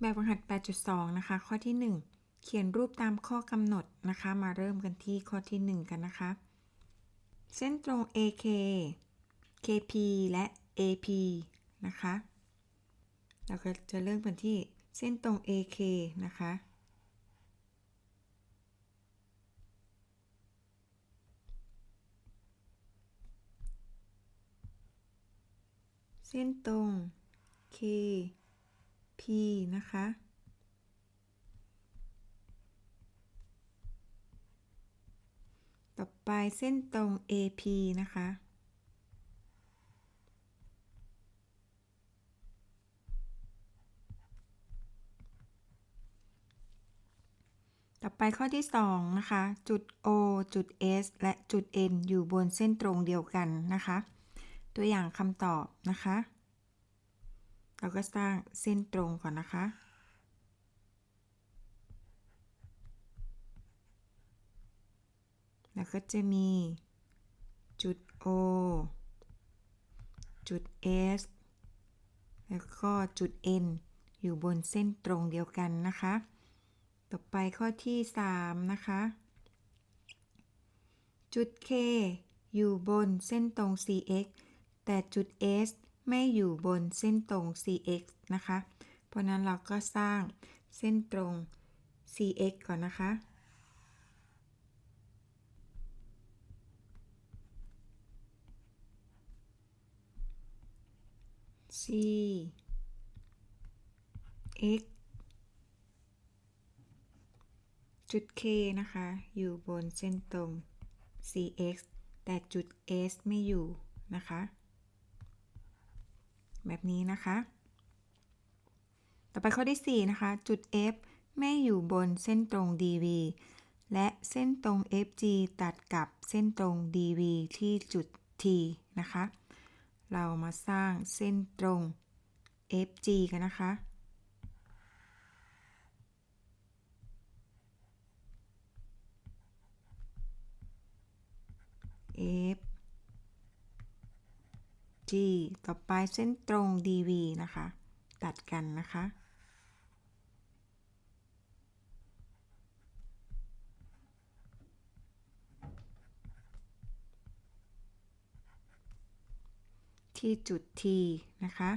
แบบฝึกหัด 8.2 นะคะ ข้อที่ 1 เขียนรูปตามข้อกำหนดนะคะ มาเริ่มกันที่ข้อที่ 1 กันนะคะ เส้นตรง AK KP และ AP นะคะ เราก็จะเริ่มกันที่เส้นตรง AK นะคะ เส้นตรง K P นะคะ ต่อไปเส้นตรง AP นะคะ ต่อไปข้อที่ 2 นะคะ จุด O จุด S และจุด N อยู่บนเส้นตรงเดียวกันนะคะ ตัวอย่างคำตอบนะคะ เราก็สร้างเส้นตรงก่อนนะคะ แล้วก็จะมี จุด O จุด S แล้วก็จุด N อยู่บนเส้นตรงเดียวกันนะคะ ต่อไปข้อที่ 3 นะคะ จุด K อยู่บนเส้นตรง CX แต่จุด S ไม่อยู่บนเส้นตรง CX นะคะ เพราะนั้นเราก็สร้างเส้นตรง CX ก่อนนะคะ C X จุด K นะคะ อยู่บนเส้นตรง CX แต่จุด S ไม่อยู่นะคะ แบบนี้นะคะ ต่อไปข้อที่ 4 นะคะ จุด F ไม่อยู่บนเส้นตรง DV และเส้นตรง FG ตัดกับเส้นตรง DV ที่จุด T นะคะ เรามาสร้างเส้นตรง FG กันนะคะ F G ต่อไปเส้นตรง DV นะคะ ตัดกันนะคะ ที่จุด T นะคะ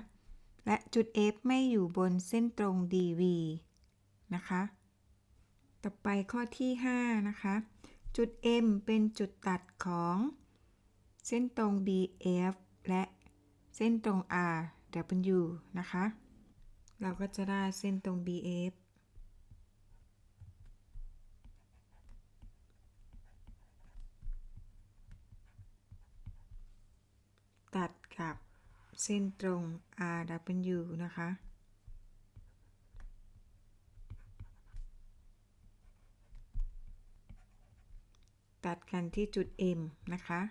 และจุด F ไม่อยู่บนเส้นตรง DV นะคะ ต่อไปข้อที่ 5 นะคะ จุด M เป็นจุดตัดของ เส้นตรง BF และ เส้นตรง RW นะคะ เราก็จะได้เส้นตรง BF ตัดกับเส้นตรง RW นะคะ ตัดกันที่จุด M นะคะ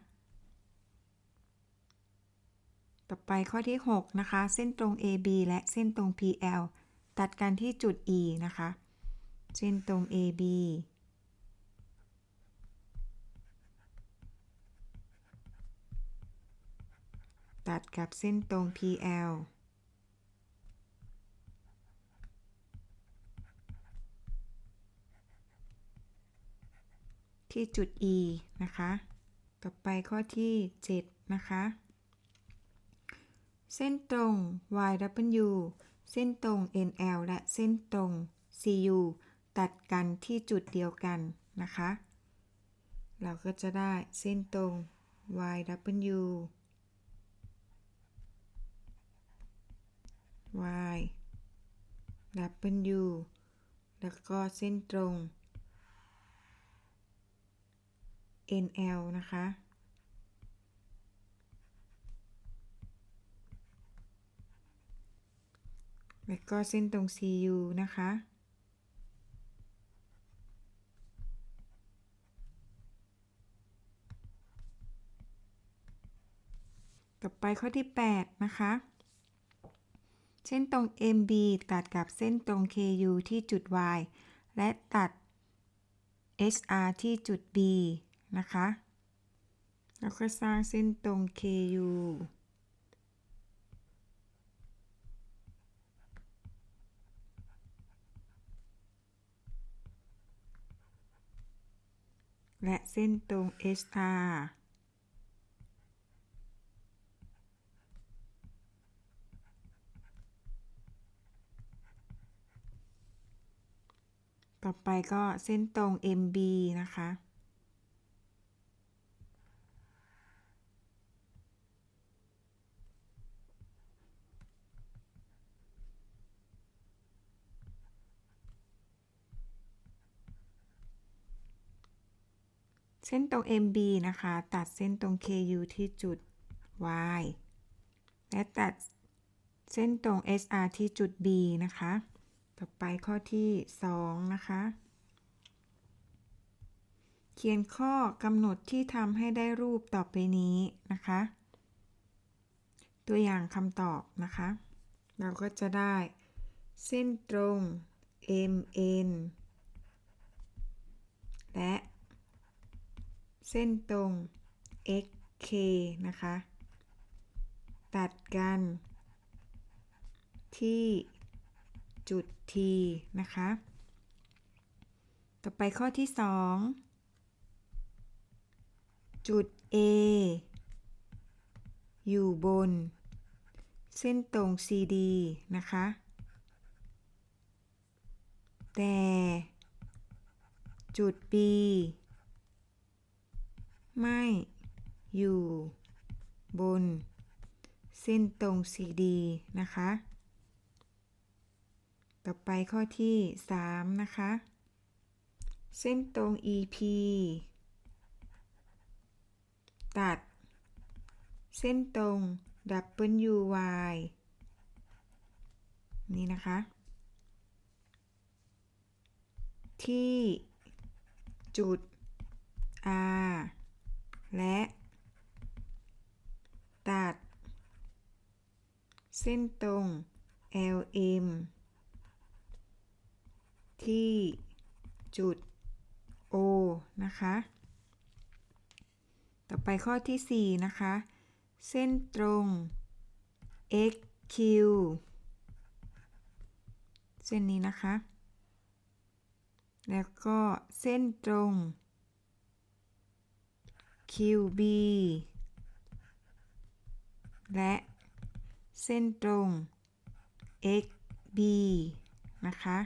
ต่อ ไปข้อที่ 6 นะคะ เส้นตรง AB และเส้นตรง PL ตัดกันที่จุด E นะคะ เส้นตรง AB ตัดกับเส้นตรง PL ที่จุด E นะคะ ต่อไปข้อที่ 7 นะคะ เส้นตรง YW เส้นตรง NL และเส้นตรง CU ตัดกันที่จุดเดียวกันนะคะ เราก็จะได้เส้นตรง YW Y W แล้วก็เส้นตรง NL นะคะ แล้วก็เส้นตรง CU นะคะ ต่อไปข้อที่ 8 นะคะ เส้นตรง MB ตัดกับเส้นตรง KU ที่จุด Y และตัด HR ที่จุด B นะคะ แล้วก็สร้างเส้นตรง KU และเส้นตรง HR ต่อไปก็เส้นตรง MB นะคะ เส้นตรง MB นะคะ ตัดเส้นตรง KU ที่จุด Y และตัดเส้นตรง SR ที่จุด B นะคะ ต่อไปข้อที่ 2 นะคะ เขียนข้อกำหนดที่ทำให้ได้รูปต่อไปนี้นะคะ ตัวอย่างคำตอบนะคะ เราก็จะได้ เส้นตรง MN และ เส้นตรง xk นะคะ ตัดกัน ที่จุด T นะคะ ต่อไปข้อที่ 2 จุด A อยู่บน เส้นตรง CD นะคะ แต่ จุด B ไม่อยู่บน เส้นตรง CD นะคะ ต่อไปข้อที่ 3 นะคะ เส้นตรง EP ตัด เส้นตรง WY นี่นะคะ ที่จุด R และ ตัด เส้นตรง LM ที่จุด O นะคะ ต่อไปข้อที่ 4 นะคะ เส้นตรง XQ เส้นนี้นะคะ แล้วก็เส้นตรง QB และ เส้นตรง XB นะคะ